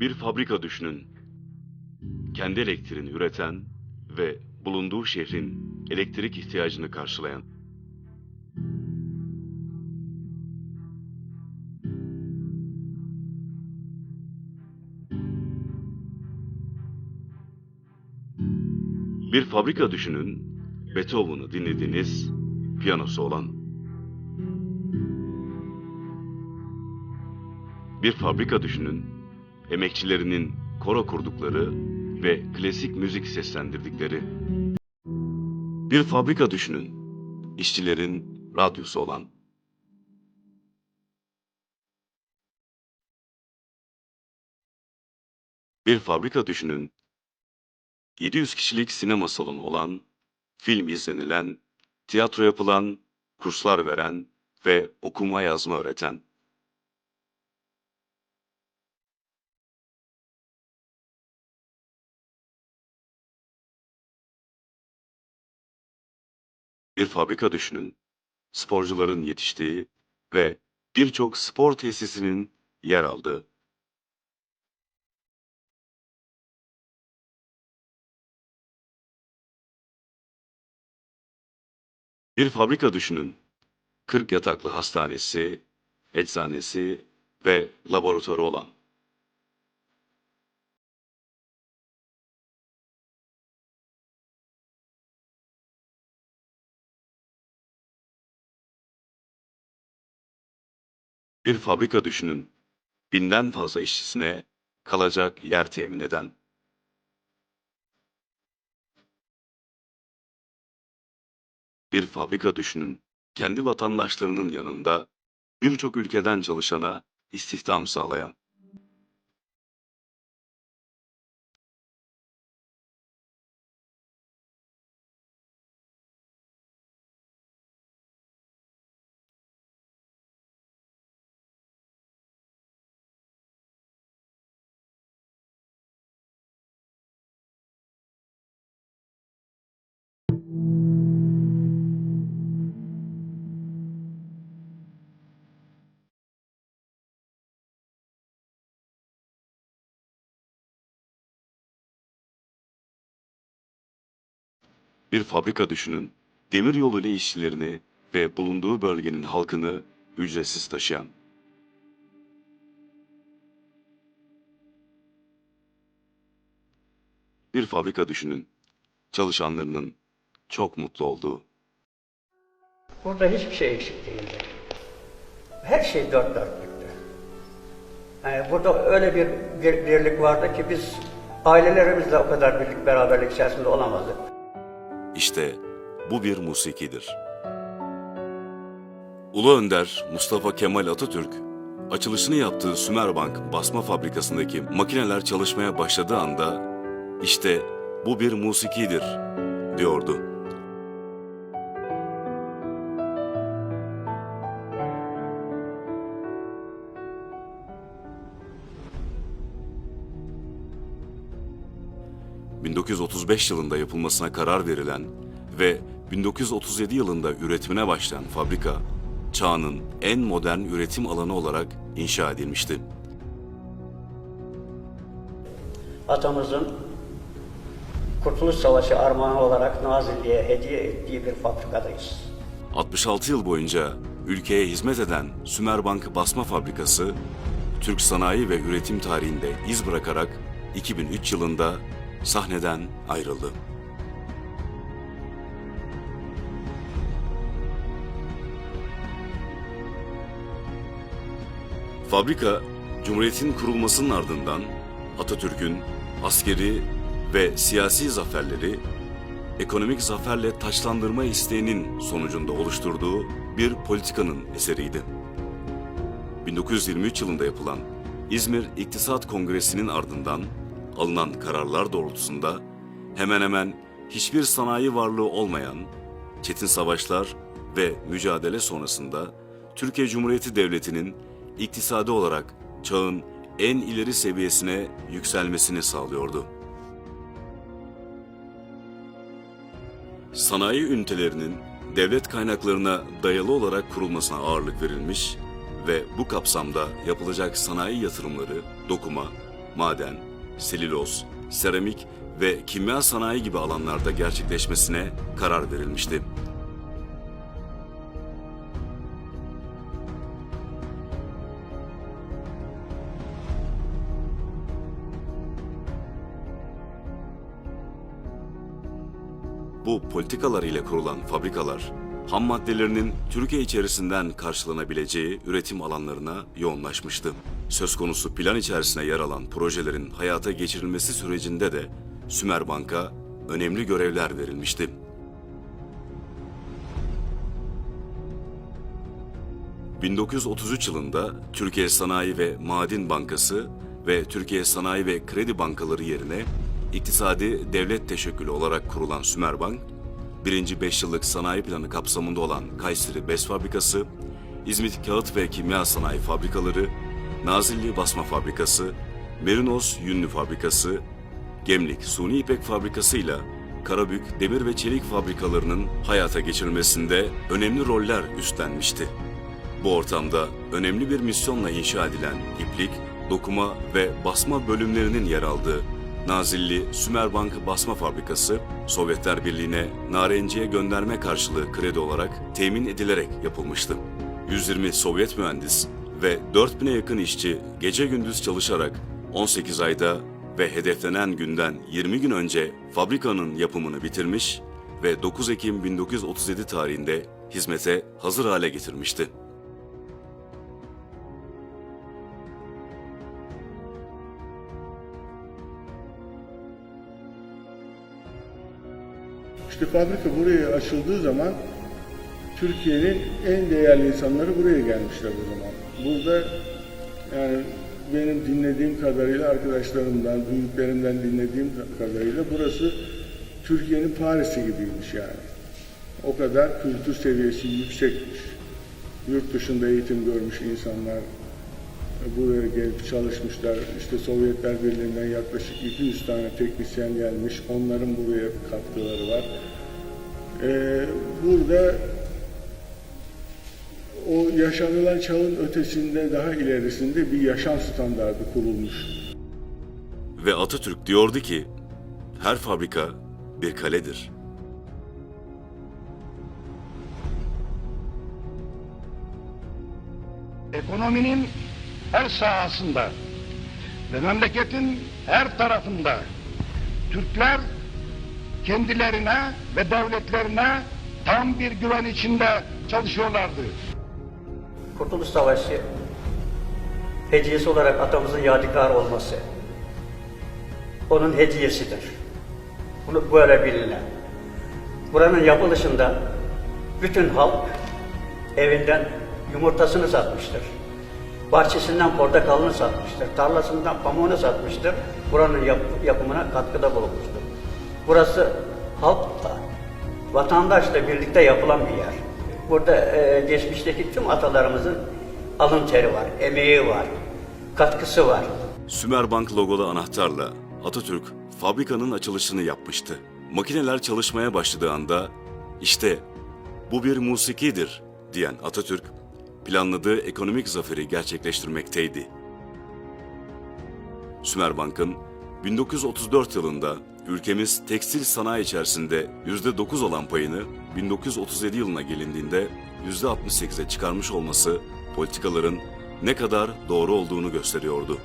Bir fabrika düşünün. Kendi elektriğini üreten ve bulunduğu şehrin elektrik ihtiyacını karşılayan. Bir fabrika düşünün. Beethoven'ı dinlediğiniz piyanosu olan. Bir fabrika düşünün. Emekçilerinin koro kurdukları ve klasik müzik seslendirdikleri. Bir fabrika düşünün. İşçilerin radyosu olan. Bir fabrika düşünün. 700 kişilik sinema salonu olan, film izlenilen, tiyatro yapılan, kurslar veren ve okuma yazma öğreten. Bir fabrika düşünün. Sporcuların yetiştiği ve birçok spor tesisinin yer aldığı. Bir fabrika düşünün. 40 yataklı hastanesi, eczanesi ve laboratuvarı olan. Bir fabrika düşünün. Binden fazla işçisine kalacak yer temin eden. Bir fabrika düşünün. Kendi vatandaşlarının yanında birçok ülkeden çalışana istihdam sağlayan. Bir fabrika düşünün. Demir yolu ile işçilerini ve bulunduğu bölgenin halkını ücretsiz taşıyan. Bir fabrika düşünün. Çalışanlarının çok mutlu olduğu. Burada hiçbir şey eksik değildi. Her şey dört dörtlüktü. Yani burada öyle bir birlik vardı ki biz ailelerimizle o kadar birlik beraberlik içerisinde olamazdık. İşte bu bir musikidir. Ulu Önder Mustafa Kemal Atatürk, açılışını yaptığı Sümerbank basma fabrikasındaki makineler çalışmaya başladığı anda, işte bu bir musikidir, diyordu. ...1935 yılında yapılmasına karar verilen ve 1937 yılında üretimine başlayan fabrika, çağının en modern üretim alanı olarak inşa edilmişti. Atamızın Kurtuluş Savaşı armağanı olarak Nazilli'ye hediye ettiği bir fabrikadayız. 66 yıl boyunca ülkeye hizmet eden Sümerbank Basma Fabrikası, Türk sanayi ve üretim tarihinde iz bırakarak 2003 yılında sahneden ayrıldı. Fabrika, Cumhuriyet'in kurulmasının ardından Atatürk'ün askeri ve siyasi zaferleri ekonomik zaferle taçlandırma isteğinin sonucunda oluşturduğu bir politikanın eseriydi. 1923 yılında yapılan İzmir İktisat Kongresi'nin ardından alınan kararlar doğrultusunda hemen hemen hiçbir sanayi varlığı olmayan çetin savaşlar ve mücadele sonrasında Türkiye Cumhuriyeti Devleti'nin iktisadi olarak çağın en ileri seviyesine yükselmesini sağlıyordu. Sanayi ünitelerinin devlet kaynaklarına dayalı olarak kurulmasına ağırlık verilmiş ve bu kapsamda yapılacak sanayi yatırımları dokuma, maden, selüloz, seramik ve kimya sanayi gibi alanlarda gerçekleşmesine karar verilmişti. Bu politikalar ile kurulan fabrikalar, ham maddelerinin Türkiye içerisinden karşılanabileceği üretim alanlarına yoğunlaşmıştı. Söz konusu plan içerisine yer alan projelerin hayata geçirilmesi sürecinde de Sümer Bank'a önemli görevler verilmişti. ...1933 yılında Türkiye Sanayi ve Maden Bankası ve Türkiye Sanayi ve Kredi Bankaları yerine iktisadi devlet teşekkülü olarak kurulan Sümerbank, birinci 5 yıllık sanayi planı kapsamında olan Kayseri Bez Fabrikası, İzmit Kağıt ve Kimya Sanayi Fabrikaları, Nazilli Basma Fabrikası, Merinos Yünlü Fabrikası, Gemlik Suni İpek Fabrikası'yla Karabük Demir ve Çelik Fabrikalarının hayata geçirilmesinde önemli roller üstlenmişti. Bu ortamda önemli bir misyonla inşa edilen iplik, dokuma ve basma bölümlerinin yer aldığı Nazilli Sümerbank Basma Fabrikası, Sovyetler Birliği'ne narenciye gönderme karşılığı kredi olarak temin edilerek yapılmıştı. 120 Sovyet mühendis ve 4000'e yakın işçi gece gündüz çalışarak 18 ayda ve hedeflenen günden 20 gün önce fabrikanın yapımını bitirmiş ve 9 Ekim 1937 tarihinde hizmete hazır hale getirmişti. İşte fabrika buraya açıldığı zaman Türkiye'nin en değerli insanları buraya gelmişler o zaman. Burada yani benim dinlediğim kadarıyla arkadaşlarımdan, büyüklerimden dinlediğim kadarıyla burası Türkiye'nin Paris'i gibiymiş yani. O kadar kültür seviyesi yüksekmiş. Yurt dışında eğitim görmüş insanlar buraya gelip çalışmışlar. İşte Sovyetler Birliği'nden yaklaşık 200 tane teknisyen gelmiş. Onların buraya katkıları var. Ee, burada o yaşanılan çağın ötesinde daha ilerisinde bir yaşam standardı kurulmuş. Ve Atatürk diyordu ki, her fabrika bir kaledir. ekonominin her sahasında ve memleketin her tarafında Türkler kendilerine ve devletlerine tam bir güven içinde çalışıyorlardı. Kurtuluş Savaşı hediyesi olarak atamızın yadigarı olması onun hediyesidir. Bunu böyle bilinen. Buranın yapılışında bütün halk evinden yumurtasını satmıştır. Bahçesinden portakalını satmıştır. Tarlasından pamuğunu satmıştır. Buranın yap- yapımına katkıda bulunmuştur. Burası halkla, vatandaşla birlikte yapılan bir yer. Burada e, geçmişteki tüm atalarımızın alın teri var, emeği var, katkısı var. Sümerbank logolu anahtarla Atatürk fabrikanın açılışını yapmıştı. Makineler çalışmaya başladığı anda işte bu bir musikidir diyen Atatürk planladığı ekonomik zaferi gerçekleştirmekteydi. Sümerbank'ın 1934 yılında ülkemiz tekstil sanayi içerisinde %9 olan payını 1937 yılına gelindiğinde %68'e çıkarmış olması politikaların ne kadar doğru olduğunu gösteriyordu.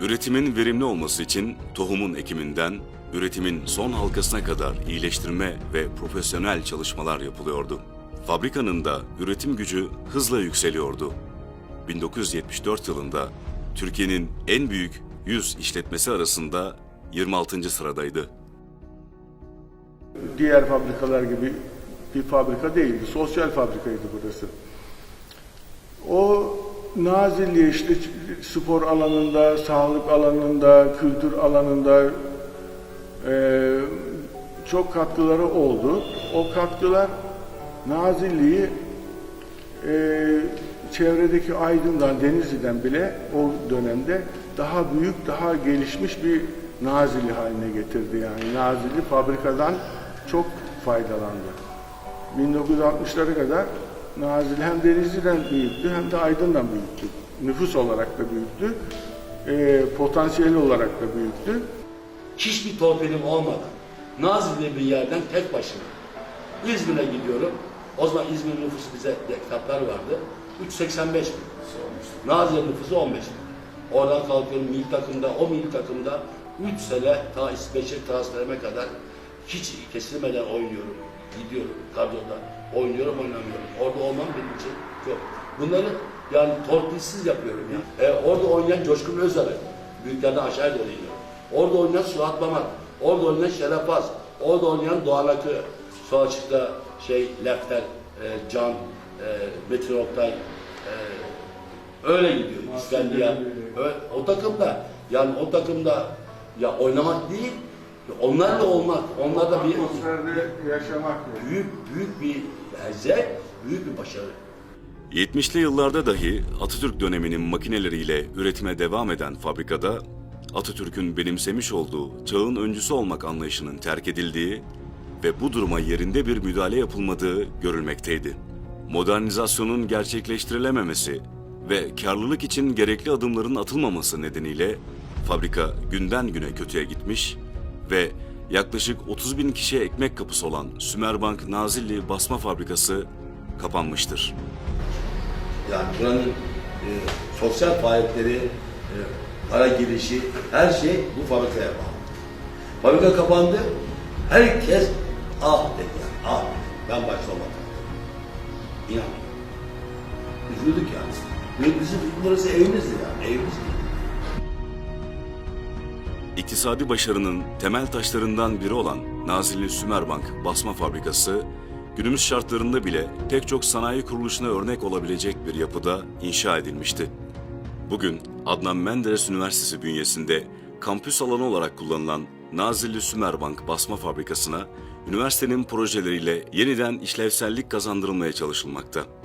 Üretimin verimli olması için tohumun ekiminden üretimin son halkasına kadar iyileştirme ve profesyonel çalışmalar yapılıyordu. Fabrikanın da üretim gücü hızla yükseliyordu. 1974 yılında Türkiye'nin en büyük 100 işletmesi arasında 26. sıradaydı. Diğer fabrikalar gibi bir fabrika değildi. Sosyal fabrikaydı burası. O Nazilli işte spor alanında, sağlık alanında, kültür alanında eee, çok katkıları oldu. O katkılar Nazilli'yi eee, çevredeki Aydın'dan, Denizli'den bile o dönemde daha büyük, daha gelişmiş bir Nazilli haline getirdi. Yani Nazilli fabrikadan çok faydalandı. 1960'lara kadar Nazilli hem Denizli'den büyüktü hem de Aydın'dan büyüktü. Nüfus olarak da büyüktü. e, potansiyel olarak da büyüktü. hiçbir torpilim olmadan Nazilli bir yerden tek başına İzmir'e gidiyorum. O zaman İzmir nüfusu bize kitaplar vardı. 385 bin. Nazilli nüfusu 15 bin. Oradan kalkıyorum milli takımda, o milli takımda 3 sene ta İsveç'e transferime kadar hiç kesilmeden oynuyorum. Gidiyorum kadroda. Oynuyorum, oynamıyorum. Orada olmam benim için çok. Bunları yani torpilsiz yapıyorum ya. E, orada oynayan Coşkun Özdemir. Büyüklerden aşağı doğru iniyor. Orada oynayan Suat Bamak. Orada oynayan Şeref Az. Orada oynayan Doğan Akı. Sol açıkta şey Lefter, e, Can, Metin Oktay, e, öyle gidiyor İskender. Öyle, o takımda yani o takımda ya oynamak değil onlarla olmak, onlarla bir yaşamak. büyük büyük bir zevk, büyük bir başarı. 70'li yıllarda dahi Atatürk döneminin makineleriyle üretime devam eden fabrikada Atatürk'ün benimsemiş olduğu çağın öncüsü olmak anlayışının terk edildiği ve bu duruma yerinde bir müdahale yapılmadığı görülmekteydi. Modernizasyonun gerçekleştirilememesi ve karlılık için gerekli adımların atılmaması nedeniyle fabrika günden güne kötüye gitmiş ve yaklaşık 30 bin kişiye ekmek kapısı olan Sümerbank Nazilli Basma Fabrikası kapanmıştır. Yani buranın e, sosyal faaliyetleri, e, para girişi, her şey bu fabrikaya bağlı. Fabrika kapandı, herkes ah dedi yani, ah. Ben başlamadım. İnan. Üzüldük yani. Ve Bizim burası evimizdi yani, evimizdi. İktisadi başarının temel taşlarından biri olan Nazilli Sümerbank Basma Fabrikası, günümüz şartlarında bile pek çok sanayi kuruluşuna örnek olabilecek bir yapıda inşa edilmişti. Bugün Adnan Menderes Üniversitesi bünyesinde kampüs alanı olarak kullanılan Nazilli Sümerbank Basma Fabrikası'na üniversitenin projeleriyle yeniden işlevsellik kazandırılmaya çalışılmakta.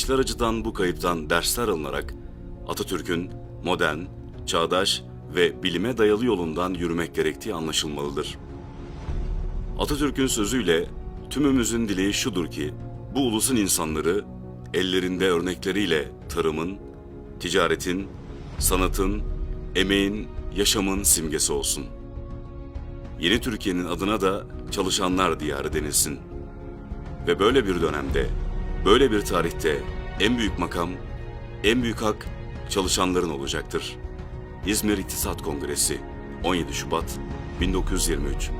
İçler acıdan bu kayıptan dersler alınarak Atatürk'ün modern, çağdaş ve bilime dayalı yolundan yürümek gerektiği anlaşılmalıdır. Atatürk'ün sözüyle tümümüzün dileği şudur ki bu ulusun insanları ellerinde örnekleriyle tarımın, ticaretin, sanatın, emeğin, yaşamın simgesi olsun. Yeni Türkiye'nin adına da çalışanlar diyarı denilsin. Ve böyle bir dönemde, böyle bir tarihte en büyük makam, en büyük hak çalışanların olacaktır. İzmir İktisat Kongresi 17 Şubat 1923